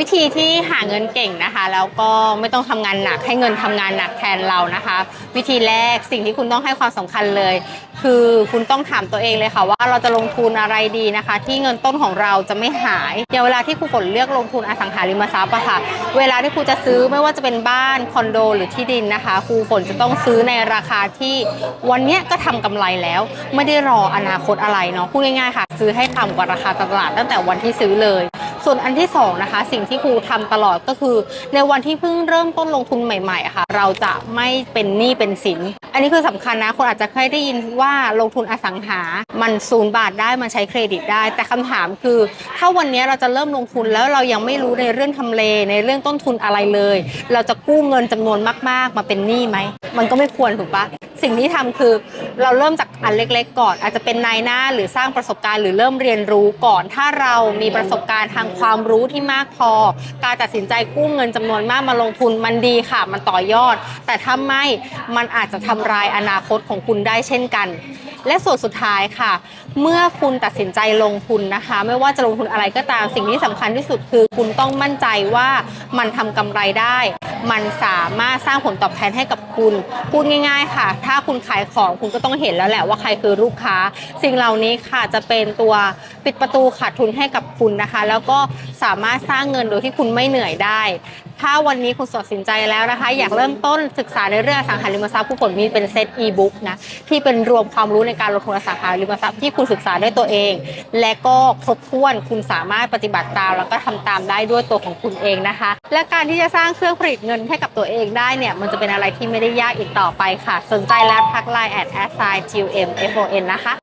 วิธีที่หาเงินเก่งนะคะ แล้วก็ไม่ต้องทำงานหนักให้เงินทำงานหนักแทนเรานะคะ วิธีแรกสิ่งที่คุณต้องให้ความสำคัญเลย คือคุณต้องถามตัวเองเลยค่ะ ว่าเราจะลงทุนอะไรดีนะคะ ที่เงินต้นของเราจะไม่หายอย่างเวลาที่ครูฝนเลือกลงทุนอสังหาริมทรัพย์อะค่ะ เวลาที่ครูจะซื้อไม่ว่าจะเป็นบ้านคอนโด หรือที่ดินนะคะครูฝนจะต้องซื้อในราคาที่วันนี้ก็ทำกำไรแล้ว ไม่ได้รออนาคตอะไรเนาะพูดง่ายๆค่ะ ซื้อให้ต่ำกว่าราคาตลาดตั้งแต่วันที่ซื้อเลย ส่วนอันที่สองนะคะสิ่งที่ครูทำตลอดก็คือ ในวันที่เพิ่งเริ่มต้นลงทุนใหม่ๆะค่ะ เราจะไม่เป็นหนี้เป็นสิน อันนี้คือสำคัญนะคนอาจจะเคยได้ยินว่าลงทุนอสังหา มันศูนย์บาทได้มันใช้เครดิตได้ แต่คำถามคือ ถ้าวันนี้เราจะเริ่มลงทุนแล้วเรายังไม่รู้ในเรื่องทำเลในเรื่องต้นทุนอะไรเลย เราจะกู้เงินจำนวนมาก ๆ มาเป็นหนี้ไหมมันก็ไม่ควรถูกปะ สิ่งที่ทำคือเราเริ่มจากอันเล็ก ๆ ก่อน อาจจะเป็นนายหน้าหรือสร้างประสบการณ์หรือเริ่มเรียนรู้ก่อน ถ้าเรามีประสบการณ์ทางความรู้ที่มากพอ การตัดสินใจกู้เงินจำนวนมากมาลงทุนมันดีค่ะ มันต่อยอด แต่ถ้าไม่มันอาจจะทำลายอนาคตของคุณได้เช่นกัน และส่วนสุดท้ายค่ะ เมื่อคุณตัดสินใจลงทุนนะคะ ไม่ว่าจะลงทุนอะไรก็ตามสิ่งที่สำคัญที่สุดคือ คุณต้องมั่นใจว่ามันทำกำไรได้ มันสามารถสร้างผลตอบแทนให้กับคุณ พูดง่าย ๆ ค่ะ ถ้าคุณขายของคุณก็ต้องเห็นแล้วแหละว่าใครคือลูกค้า สิ่งเหล่านี้ค่ะจะเป็นตัวปิดประตูขาดทุนให้กับคุณนะคะ แล้วก็ สามารถสร้างเงินโดยที่คุณไม่เหนื่อยได้ ถ้าวันนี้คุณตัดสินใจแล้วนะคะ อยากเริ่มต้นศึกษาในเรื่องอสังหาริมทรัพย์ผู้ผลมีเป็นเซตอีบุ๊กนะที่เป็นรวมความรู้ในการลงทุนอสังหาริมทรัพย์ที่คุณศึกษาด้วยตัวเอง และก็ครบถ้วนคุณสามารถปฏิบัติตามแล้วก็ทำตามได้ด้วยตัวของคุณเองนะคะ และการที่จะสร้างเครื่องผลิตเงินให้กับตัวเองได้เนี่ยมันจะเป็นอะไรที่ไม่ได้ยากอีกต่อไปค่ะ สนใจแล้วทักไลน์แอดแอสไซน์ GM FON นะคะ